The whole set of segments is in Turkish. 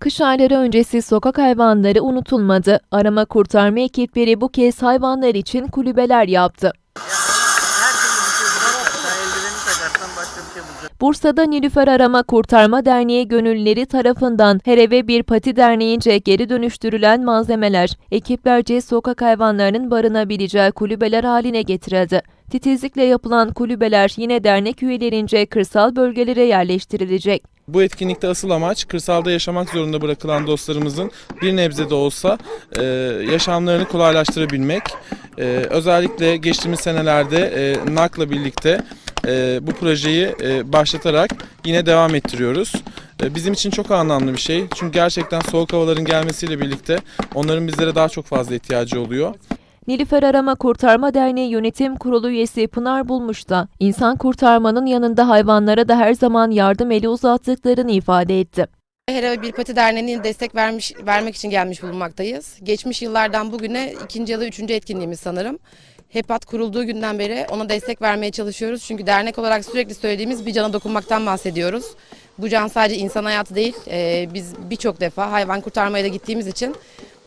Kış ayları öncesi sokak hayvanları unutulmadı. Arama kurtarma ekipleri bu kez hayvanlar için kulübeler yaptı. Başka bir şey. Bursa'da Nilüfer Arama Kurtarma Derneği gönüllüleri tarafından her eve bir pati derneğince geri dönüştürülen malzemeler, ekiplerce sokak hayvanlarının barınabileceği kulübeler haline getirildi. Titizlikle yapılan kulübeler yine dernek üyelerince kırsal bölgelere yerleştirilecek. Bu etkinlikte asıl amaç kırsalda yaşamak zorunda bırakılan dostlarımızın bir nebze de olsa e, yaşamlarını kolaylaştırabilmek. E, özellikle geçtiğimiz senelerde e, NAK'la birlikte e, bu projeyi e, başlatarak yine devam ettiriyoruz. E, bizim için çok anlamlı bir şey. Çünkü gerçekten soğuk havaların gelmesiyle birlikte onların bizlere daha çok fazla ihtiyacı oluyor. Nilüfer Arama Kurtarma Derneği Yönetim Kurulu üyesi Pınar Bulmuş da insan kurtarmanın yanında hayvanlara da her zaman yardım eli uzattıklarını ifade etti. Her Eve Bir Pati Derneği'ne destek vermiş, vermek için gelmiş bulunmaktayız. Geçmiş yıllardan bugüne ikinci ya da üçüncü etkinliğimiz sanırım. HEPAT kurulduğu günden beri ona destek vermeye çalışıyoruz. Çünkü dernek olarak sürekli söylediğimiz bir cana dokunmaktan bahsediyoruz. Bu can sadece insan hayatı değil. Ee, biz birçok defa hayvan kurtarmaya da gittiğimiz için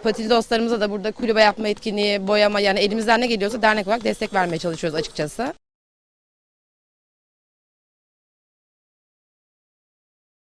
patili dostlarımıza da burada kulübe yapma etkinliği, boyama yani elimizden ne geliyorsa dernek olarak destek vermeye çalışıyoruz açıkçası.